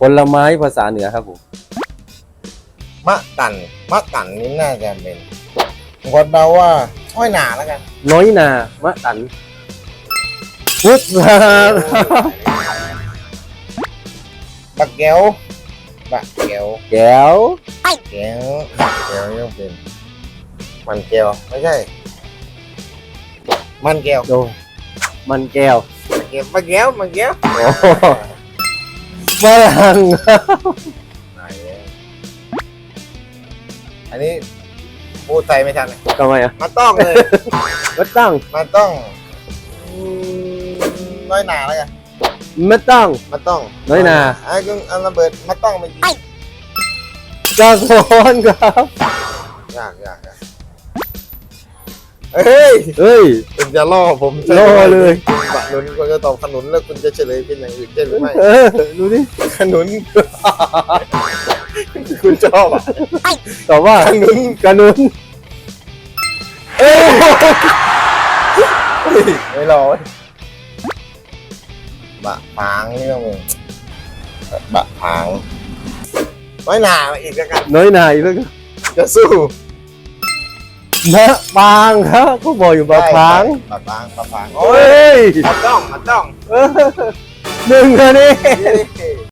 ผลไม้ภาษาเหนือครับผมมะกันมะกันนี่น่าจะเป็นผมกดเดาว่าห้อยหนาแล้วกันน้อยนามะตันพุทธาบักแก้วบักแก้วแก้วแก้วแก้วยังเป็น มันแก้วไม่ใช่ มันแก้วโดมันแก้วมันแก้วมันแก้วมันแก้วโอ้ ฝรั่งไหนเนี่ยอันนี้พูดไทยไม่ทันเลยทำไมอะมาต้องเลยมะตั้งมาต้องอืมน้อยหนาแล้วกันมะตั้งมาต้องน้อยหนาไอ้กึ่งอันระเบิดมาต้องมายิงกระโอนครับยากยากยากเฮ้ยเฮ้ย คุณจะล่อผมใช่ล่อไหมเลยคุณบะห นุนคุณจะตอบขนุนแล้วคุณจะเฉลยเป็นอย่างอื่นใช่หรือไม่เออดูดิขนุน คุณชอบอะตอบว่าขนุนกระนุนเอ้ยไม่รอเว้ยบะพางนี่ก็มึงบะพางน้อยหนามาอีกแล้วกันน้อยหนาอีกแล้วก็จะสู้ มะปางครับก็บอกอยู่บะพางบะพางบะพางโอ้ยมาต้องมาต้องเออหนึ่งอันนี้เย้